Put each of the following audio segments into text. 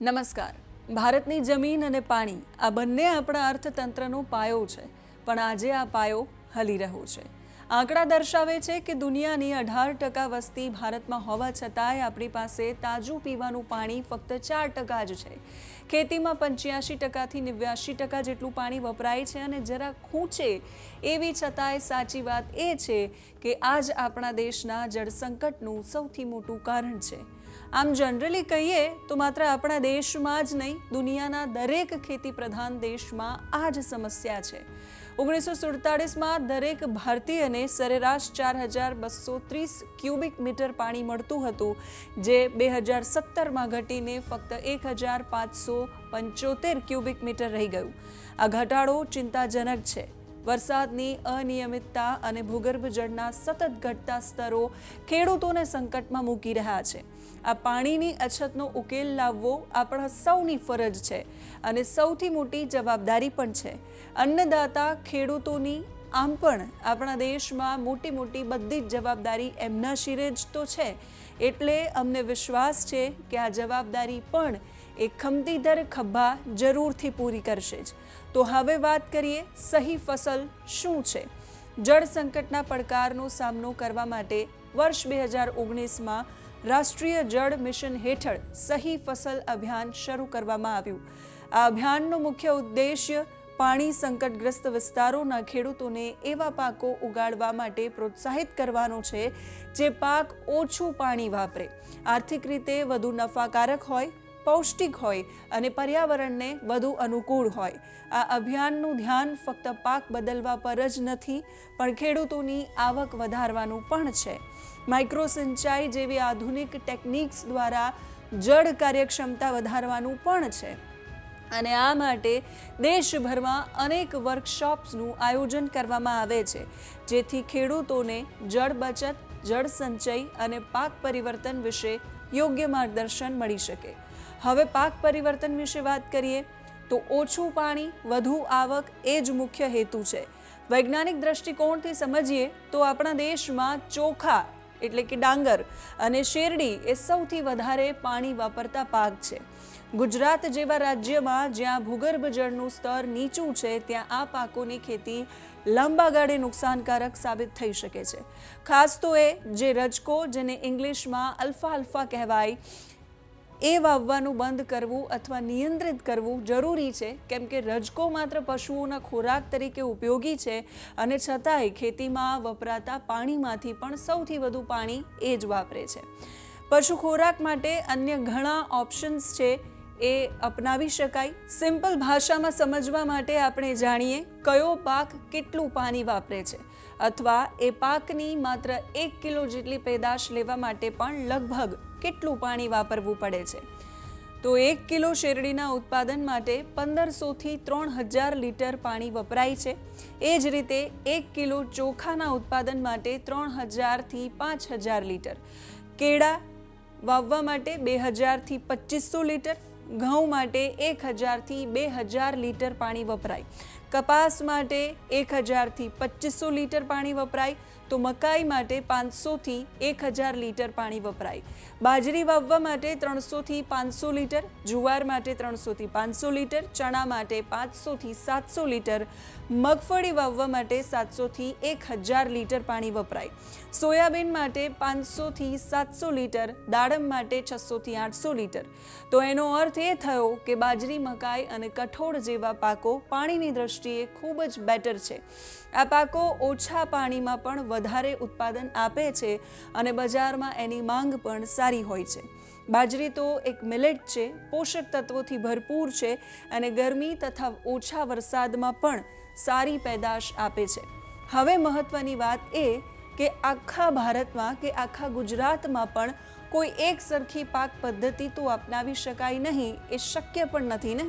નમસ્કાર. ભારતની જમીન અને પાણી આ બંને આપણા અર્થતંત્રનો પાયો છે, પણ આજે આ પાયો હલી રહ્યો છે. આંકડા દર્શાવે છે કે દુનિયાની અઢાર ટકા વસ્તી ભારતમાં હોવા છતાંય આપણી પાસે તાજું પીવાનું પાણી ફક્ત ચાર ટકા જ છે. ખેતીમાં પંચ્યાસી ટકાથી નેવ્યાસી ટકા જેટલું પાણી વપરાય છે અને જરા ખૂંચે એવી છતાંય સાચી વાત એ છે કે આજ આપણા દેશના જળસંકટનું સૌથી મોટું કારણ છે. આમ જનરલી કહીએ તો માત્ર આપણા દેશમાં જ નહીં, દુનિયાના દરેક ખેતી પ્રધાન દેશમાં આ જ સમસ્યા છે. ઓગણીસો સુડતાળીસમાં દરેક ભારતીયને સરેરાશ ચાર હજાર બસો ત્રીસ ક્યુબિક મીટર પાણી મળતું હતું, જે બે હજાર સત્તરમાં ઘટીને ફક્ત એક હજાર પાંચસો પંચોતેર ક્યુબિક મીટર રહી ગયું. આ ઘટાડો ચિંતાજનક છે. વરસાદની અનિયમિતતા અને ભૂગર્ભ જળના સતત ઘટતા સ્તરો ખેડૂતોને સંકટમાં મૂકી રહ્યા છે. આ પાણીની અછતનો ઉકેલ લાવવો આપણા સૌની ફરજ છે અને સૌથી મોટી જવાબદારી પણ છે. અન્નદાતા ખેડૂતોની આમ પણ આપણા દેશમાં મોટી મોટી બધી જ જવાબદારી એમના શિરે જ તો છે. એટલે અમને વિશ્વાસ છે કે આ જવાબદારી પણ એ ખમતીધર ખભા જરૂરથી પૂરી કરશે જ. તો હવે વાત કરીએ સહી ફસલ શું છે? જળ સંકટના પડકારનો સામનો કરવા માટે વર્ષ બે હજાર ઓગણીસમાં રાષ્ટ્રીય જળ મિશન હેઠળ સહી ફસલ અભિયાન શરૂ કરવામાં આવ્યું. આ અભિયાનનો મુખ્ય ઉદ્દેશ્ય પાણી સંકટગ્રસ્ત વિસ્તારોના ખેડૂતોને એવા પાકો ઉગાડવા માટે પ્રોત્સાહિત કરવાનો છે, જે પાક ઓછું પાણી વાપરે. આર્થિક રીતે વધુ નફાકારક હોય, પૌષ્ટિક હોય અને પર્યાવરણને વધુ અનુકૂળ હોય. આ અભિયાનનું ધ્યાન ફક્ત પાક બદલવા પર જ નથી, પણ ખેડૂતોની આવક વધારવાનું પણ છે. માઇક્રો સિંચાઈ જેવી આધુનિક ટેકનિક્સ દ્વારા જળ કાર્યક્ષમતા વધારવાનું પણ છે. અને આ માટે દેશભરમાં અનેક વર્કશોપ્સનું આયોજન કરવામાં આવે છે, જેથી ખેડૂતોને જળ બચત, જળ સંચય અને પાક પરિવર્તન વિશે યોગ્ય માર્ગદર્શન મળી શકે. હવે પાક પરિવર્તન વિશે વાત કરીએ, તો ઓછું પાણી, વધુ આવક એ જ મુખ્ય હેતુ છે. વૈજ્ઞાનિક દ્રષ્ટિકોણથી સમજીએ, તો આપણા દેશમાં ચોખા એટલે કે ડાંગર અને શેરડી એ સૌથી વધારે પાણી વાપરતા પાક છે. ગુજરાત જેવા રાજ્યમાં જ્યાં ભૂગર્ભ જળનું સ્તર નીચું છે, ત્યાં આ પાકોની ખેતી લાંબા ગાળે નુકસાનકારક સાબિત થઈ શકે છે. ખાસ તો એ જે રજકો જેને ઇંગ્લિશમાં અલ્ફા અલ્ફા કહેવાય એ વાવવાનું બંધ કરવું અથવા નિયંત્રિત કરવું જરૂરી છે. કેમ કે રજકો માત્ર પશુઓના ખોરાક તરીકે ઉપયોગી છે અને છતાંય ખેતીમાં વપરાતા પાણીમાંથી પણ સૌથી વધુ પાણી એ જ વાપરે છે. પશુ ખોરાક માટે અન્ય ઘણા ઓપ્શન્સ છે. એ અપનાવી શકાય. સિમ્પલ ભાષામાં સમજવા માટે આપણે જાણીએ કયો પાક કેટલું પાણી વાપરે છે અથવા એ પાકની માત્ર એક કિલો જેટલી પેદાશ લેવા માટે પણ લગભગ કેટલું પાણી વાપરવું પડે છે? તો એક કિલો શેરડીના ઉત્પાદન માટે પંદરસોથી ત્રણ હજાર લીટર પાણી વપરાય છે. એ જ રીતે એક કિલો ચોખાના ઉત્પાદન માટે ત્રણ હજારથી પાંચ હજાર લીટર. કેળા વાવવા માટે બે હજારથી પચીસો લીટર. ઘઉં માટે એક હજારથી બે હજાર લીટર પાણી વપરાય. કપાસ માટે એક હજારથી પચીસો લીટર પાણી વપરાય. તો મકાઈ માટે પાંચસોથી એક હજાર લીટર પાણી વપરાય. બાજરી વાવવા માટે ત્રણસોથી પાંચસો લીટર, જુવાર માટે ત્રણસોથી પાંચસો લીટર, ચણા માટે પાંચસોથી સાતસો લીટર, મગફળી વાવવા માટે સાતસોથી એક હજાર લીટર પાણી વપરાય. સોયાબીન માટે પાંચસોથી સાતસો લીટર, દાડમ માટે છસોથી આઠસો લીટર. તો એનો અર્થ એ થયો કે બાજરી, મકાઈ અને કઠોળ જેવા પાકો પાણીની દ્રષ્ટિએ ખૂબ જ બેટર છે. આ પાકો ઓછા પાણીમાં પણ વધારે ઉત્પાદન આપે છે અને બજારમાં એની માંગ પણ સારી હોય છે. બાજરી તો એક મિલેટ છે, પોષક તત્વોથી ભરપૂર છે અને ગરમી તથા ઓછા વરસાદમાં પણ સારી પેદાશ આપે છે. હવે મહત્વની વાત એ કે આખા ભારતમાં કે આખા ગુજરાતમાં પણ કોઈ એક સરખી પાક પદ્ધતિ તો અપનાવી શકાય નહીં એ શક્ય પણ નથી ને?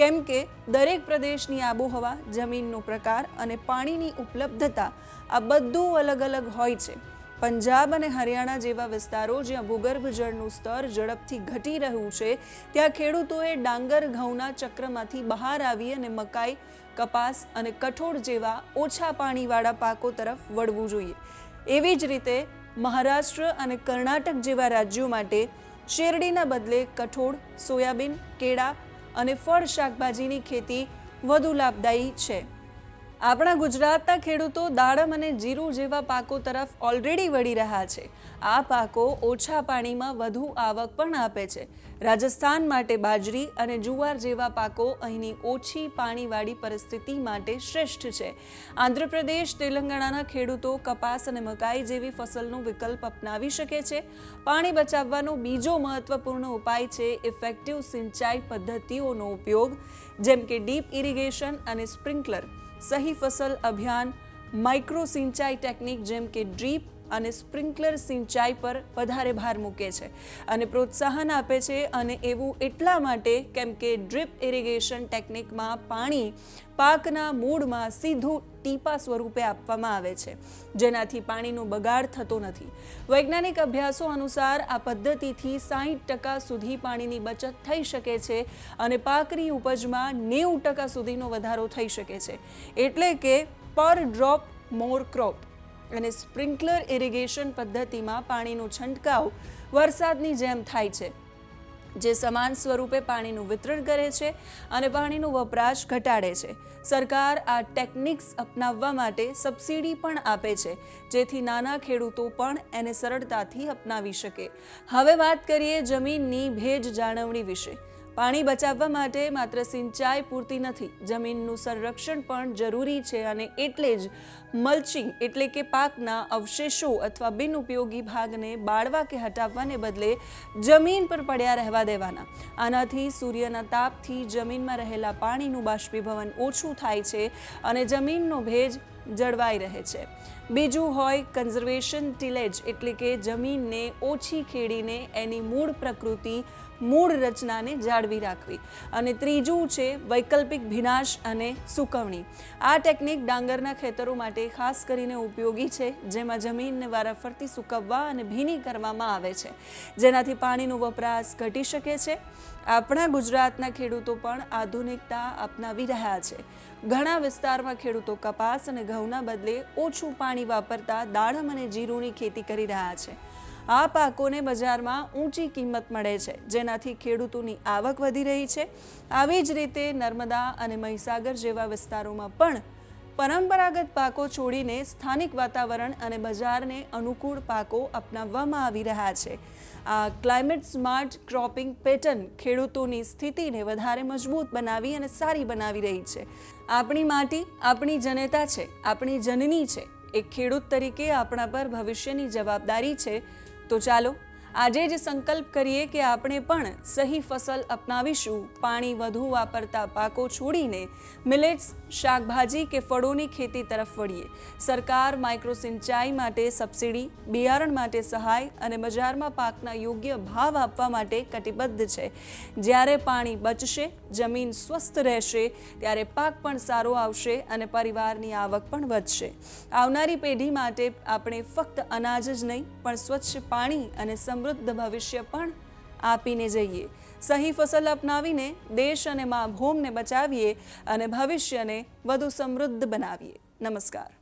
કેમ કે દરેક પ્રદેશની આબોહવા, જમીનનો પ્રકાર અને પાણીની ઉપલબ્ધતા આ બધું અલગ અલગ હોય છે. પંજાબ અને હરિયાણા જેવા વિસ્તારો જ્યાં ભૂગર્ભ જળનું સ્તર ઝડપથી ઘટી રહ્યું છે, ત્યાં ખેડૂતોએ ડાંગર ઘઉંના ચક્રમાંથી બહાર આવી અને મકાઈ, કપાસ અને કઠોળ જેવા ઓછા પાણીવાળા પાકો તરફ વળવું જોઈએ. એવી જ રીતે મહારાષ્ટ્ર અને કર્ણાટક જેવા રાજ્યો માટે શેરડીના બદલે કઠોળ, સોયાબીન, કેળા અને ફળ શાકભાજીની ખેતી વધુ લાભદાયી છે. આપણા ગુજરાતના ખેડૂતો દાડમ અને જીરું જેવા પાકો તરફ ઓલરેડી વળી રહ્યા છે. આ પાકો ઓછા પાણીમાં વધુ આવક પણ આપે છે. રાજસ્થાન માટે બાજરી અને જુવાર જેવા પાકો અહીંની ઓછી પાણીવાળી પરિસ્થિતિ માટે શ્રેષ્ઠ છે. આંધ્રપ્રદેશ, તેલંગાણાના ખેડૂતો કપાસ અને મકાઈ જેવી ફસલનો વિકલ્પ અપનાવી શકે છે. પાણી બચાવવાનો બીજો મહત્વપૂર્ણ ઉપાય છે ઇફેક્ટિવ સિંચાઈ પદ્ધતિઓનો ઉપયોગ, જેમ કે ડીપ ઇરિગેશન અને સ્પ્રિંકલર સહી ફસલ અભિયાન માઇક્રો સિંચાઈ ટેકનિક જેમ કે ડ્રીપ અને સ્પ્રિન્કલર સિંચાઈ પર વધારે ભાર મૂકે છે અને પ્રોત્સાહન આપે છે અને એવું એટલા માટે કેમ કે ડ્રીપ ઇરિગેશન ટેકનિકમાં પાણી પાકના મૂળમાં સીધું ટીપા સ્વરૂપે આપવામાં આવે છે, જેનાથી પાણીનો બગાડ થતો નથી. વૈજ્ઞાનિક અભ્યાસો અનુસાર આ પદ્ધતિથી સાહીઠ ટકા સુધી પાણીની બચત થઈ શકે છે અને પાકની ઉપજમાં નેવું ટકા સુધીનો વધારો થઈ શકે છે. એટલે કે પર ડ્રોપ મોર ક્રોપ. અને સ્પ્રિન્કલર ઇરિગેશન પદ્ધતિમાં પાણીનો છંટકાવ વરસાદની જેમ થાય છે, જે સમાન સ્વરૂપે પાણીનું વિતરણ કરે છે અને પાણીનો વપરાશ ઘટાડે છે. સરકાર આ ટેકનિક્સ અપનાવવા માટે સબસિડી પણ આપે છે, જેથી નાના ખેડૂતો પણ એને સરળતાથી અપનાવી શકે. હવે વાત કરીએ જમીનની ભેજ જાળવણી વિશે. પાણી બચાવવા માટે માત્ર સિંચાઈ પૂરતી નથી, જમીનનું સંરક્ષણ પણ જરૂરી છે અને એટલે જ મલ્ચિંગ એટલે કે પાકના અવશેષો અથવા બિનઉપયોગી ભાગને બાળવા કે હટાવવાને બદલે જમીન પર પડ્યા રહેવા દેવાના. આનાથી સૂર્યના તાપથી જમીનમાં રહેલા પાણીનું બાષ્પીભવન ઓછું થાય છે અને જમીનનો ભેજ જળવાઈ રહે છે. બીજું હોય કન્ઝર્વેશન ટિલેજ એટલે કે જમીનને ઓછી ખેડીને એની મૂળ પ્રકૃતિ મૂળ રચનાને જાળવી રાખવી. અને ત્રીજું છે વૈકલ્પિક ભીનાશ અને સૂકવણી. આ ટેકનિક ડાંગરના ખેતરો માટે ખાસ કરીને ઉપયોગી છે, જેમાં જમીનને વારાફરતી સૂકવવા અને ભીની કરવામાં આવે છે. જેનાથી પાણીનો વપરાશ ઘટી શકે છે. આપણા ગુજરાતના ખેડૂતો પણ આધુનિકતા અપનાવી રહ્યા છે. ઘણા વિસ્તારમાં ખેડૂતો કપાસ અને ઘઉંના બદલે ઓછું પાણી વાપરતા દાડમ અને જીરુંની ખેતી કરી રહ્યા છે. આ પાકોને બજારમાં ઊંચી કિંમત મળે છે, જેનાથી ખેડૂતોની આવક વધી રહી છે. આવી જ રીતે નર્મદા અને મહીસાગર જેવા વિસ્તારોમાં પણ પરંપરાગત પાકો છોડીને સ્થાનિક વાતાવરણ અને બજારને અનુકૂળ પાકો અપનાવવામાં આવી રહ્યા છે. આ ક્લાઇમેટ સ્માર્ટ ક્રોપિંગ પેટર્ન ખેડૂતોની સ્થિતિને વધારે મજબૂત બનાવી અને સારી બનાવી રહી છે. આપણી માટી આપણી જનેતા છે, આપણી જનની છે. એક ખેડૂત તરીકે આપણા પર ભવિષ્યની જવાબદારી છે તો ચાલો આજે જ સંકલ્પ કરીએ કે આપણે પણ સહી ફસલ અપનાવીશું. પાણી વધુ વાપરતા પાકો છોડીને મિલેટ્સ શાકભાજી કે ફળોની ખેતી તરફ વળીએ. સરકાર માઇક્રો સિંચાઈ માટે સબસિડી બિયારણ માટે સહાય અને બજારમાં પાકના યોગ્ય ભાવ આપવા માટે કટિબદ્ધ છે. જ્યારે પાણી બચશે, જમીન સ્વસ્થ રહેશે, ત્યારે પાક પણ સારો આવશે અને પરિવારની આવક પણ વધશે. આવનારી પેઢી માટે આપણે ફક્ત અનાજ જ નહીં, પણ સ્વચ્છ પાણી અને સમૃદ્ધ ભવિષ્ય પણ આપીને જઈએ. સહી ફસલ અપનાવીને દેશ અને મા ભૂમને બચાવીએ અને ભવિષ્યને વધુ સમૃદ્ધ બનાવીએ. નમસ્કાર.